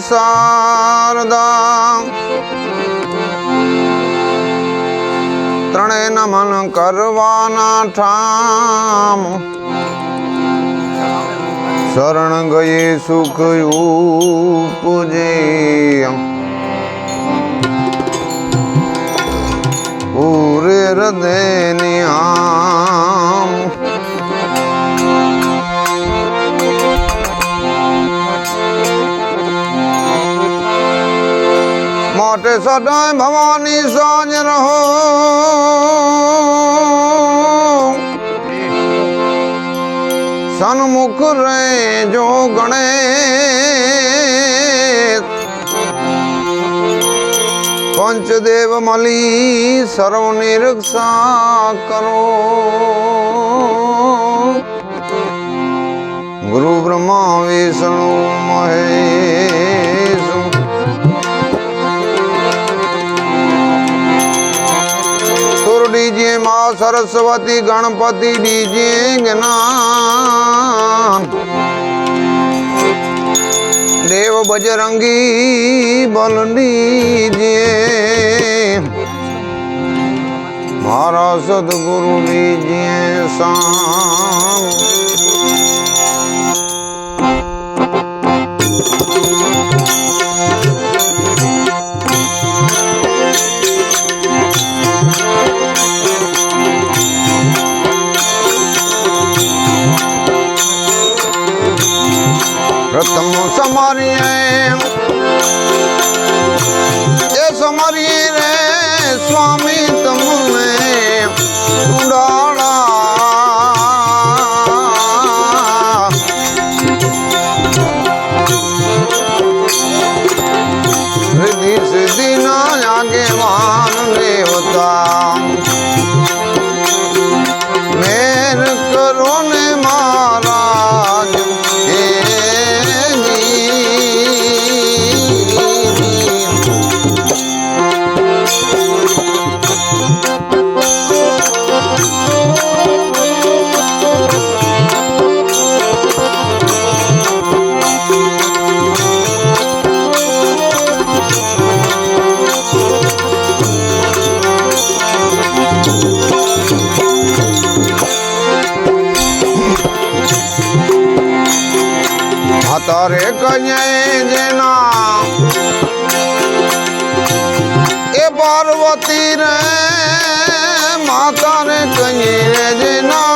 શારદા. ત્રણે નમન કરવાના ઠામ. શરણ ગયે સુખ પૂજે પૂરે હૃદય આમ घाट सदाए भवानी साझ रहो। सनमुख रहे जो गणेश। पंचदेव मली सर्व निरक्षा करो। गुरु ब्रह्मा विष्णु महेश। સરસ્વતી ગણપતિ ડીજે જ્ઞાન દેવ બજરંગી બલ ડીજે મારા સદગુરુ બીજે સામ એ પાર્વતી રે માતા ને કહીએ જેના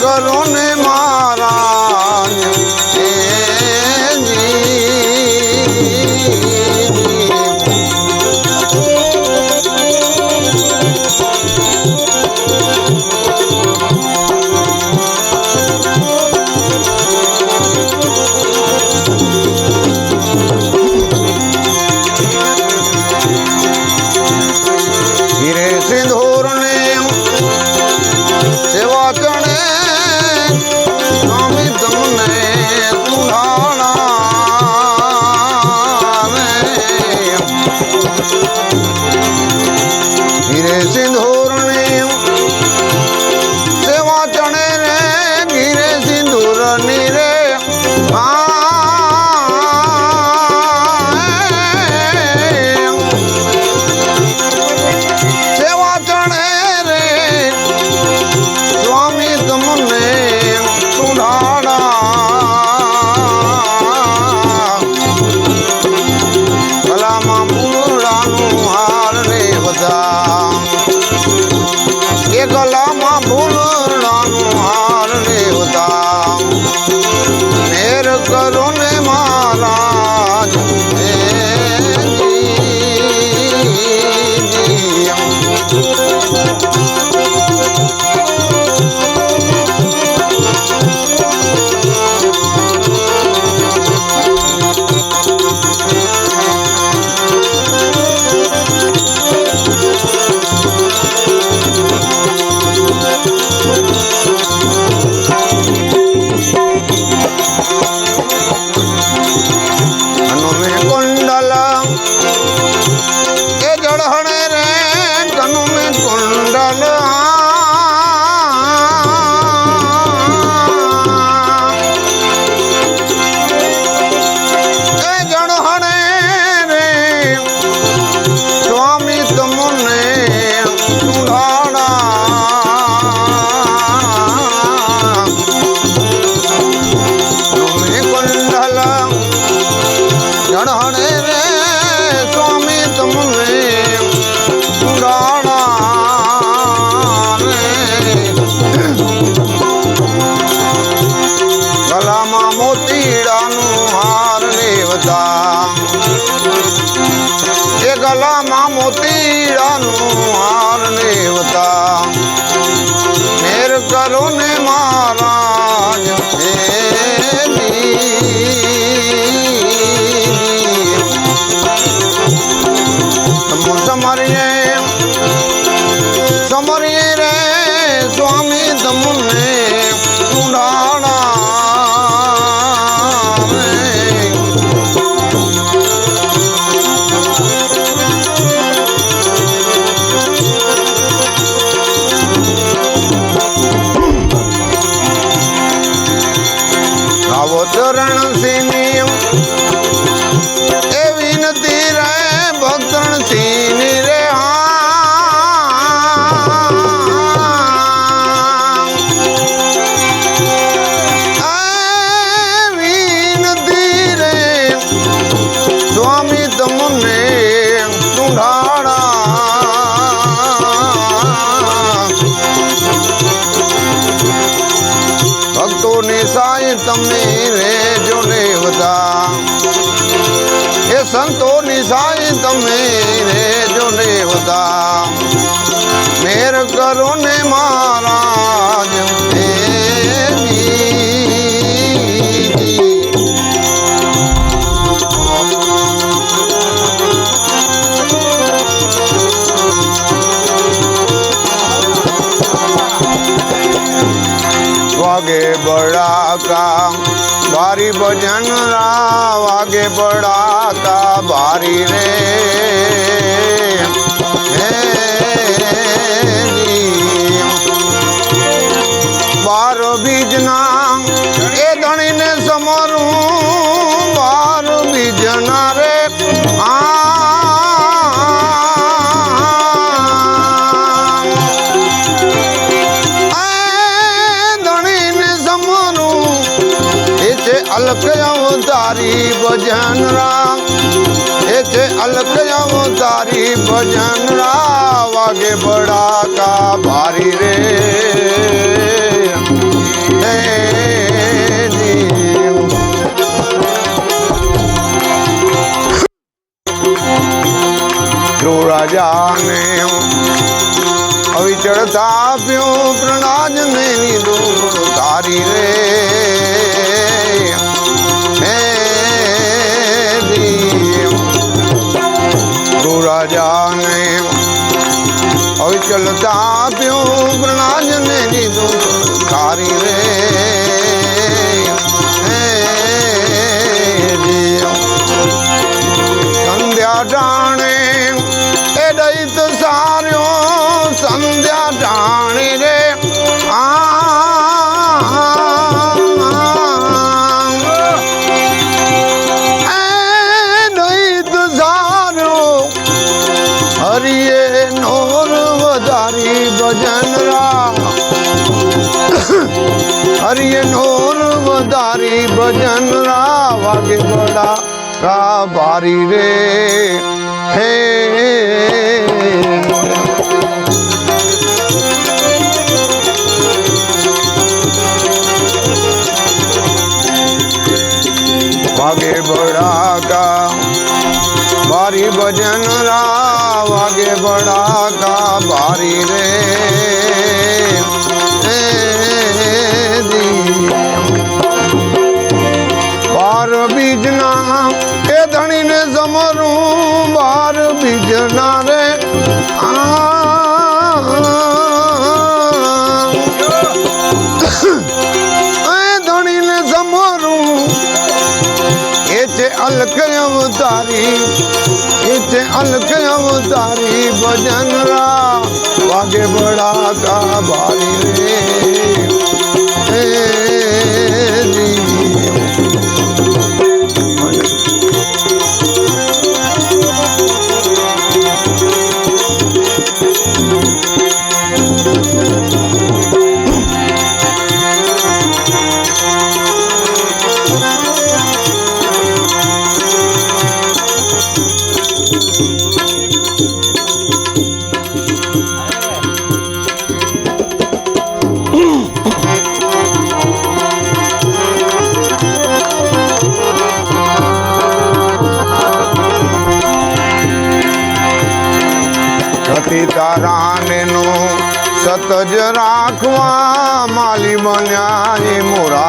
મેર કરો લેવતા એ ગલામાં મોતીડાનું હાર લેવતા. મેર કરો ને મહારાજ સ્વામી તમને સુંઢાણા ભક્તોની સાય તમે રેજો દેવતા એ સંતોની સાય તમે રેજો દેવતા મેર કરો ને મહારાજ ભજન વાગે પડાતા બારી રે. અવતારી ભજન રામ એ છે અલખ અવતારી ભજન રા વાગે બડાકા ભારી રે. રાજાને અવિચળ તાપ્યો પ્રણાજ ને તારી રે. રાજાને અવિચલતા તાપ્યો પ્રણાજને નિદુર તારી રે સંધ્યા વધારી ભજન રા વાગે બડા રા ભારી રે હે વાગે બડાકા બારી ભજન રા વાગે બડાકા બારી ધણીને સમરું એ છે અલખ અવતારી, એ છે અલખ અવતારી ભજન રા વાગે બડા કા બારી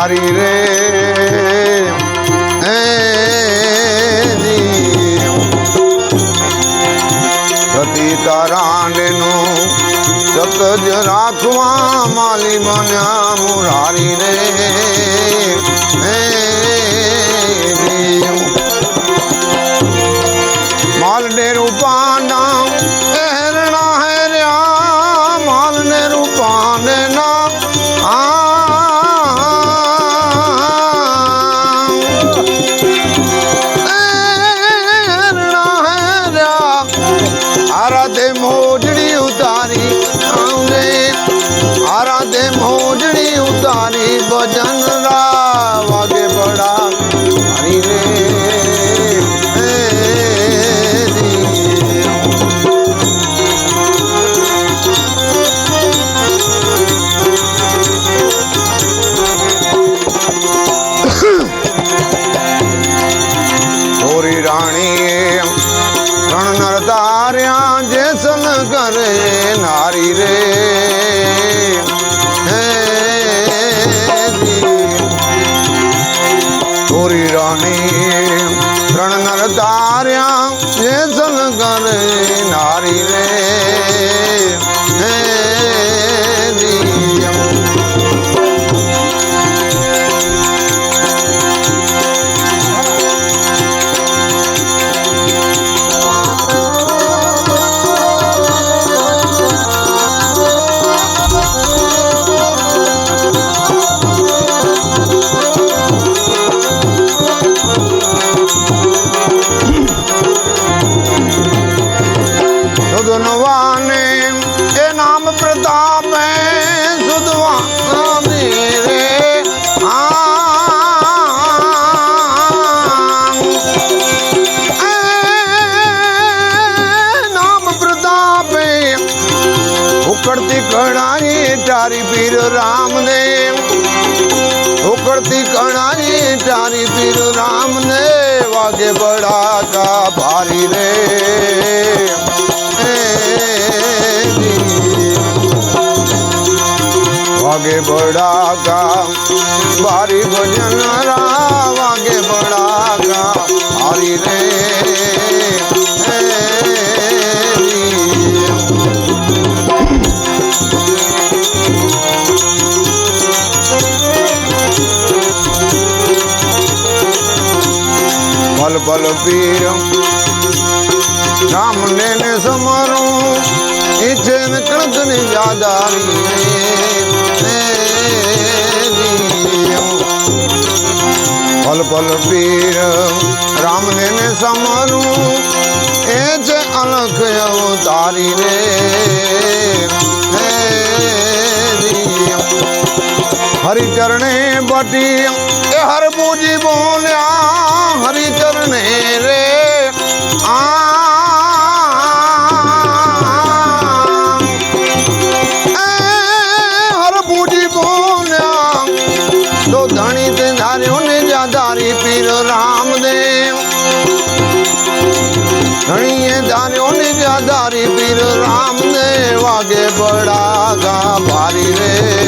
મોરારી રે ઉકળતી કણાઈ તારી પીર રામદેવ ઉકળતી કણાઈ તારી પીર રામદેવ વાગે બડાકા ભારી રે એ જી. વાગે બડાકા બારી ભજન રા વાગે બડાકા હારી રે હે રી. પલ પીર રામ ને સમરું ઈચ્છે કણકની રી. પલ પલ પીર રામ ને સમરું, એ છે અલખ અવતારી રે હરિચરણે બટી, એ હરબુજી બોલ્યા ને રે આ. ધણીએ ધાર્યો ને જાધારી પીર રામ ને વાગે બડા ગા ભારી રે.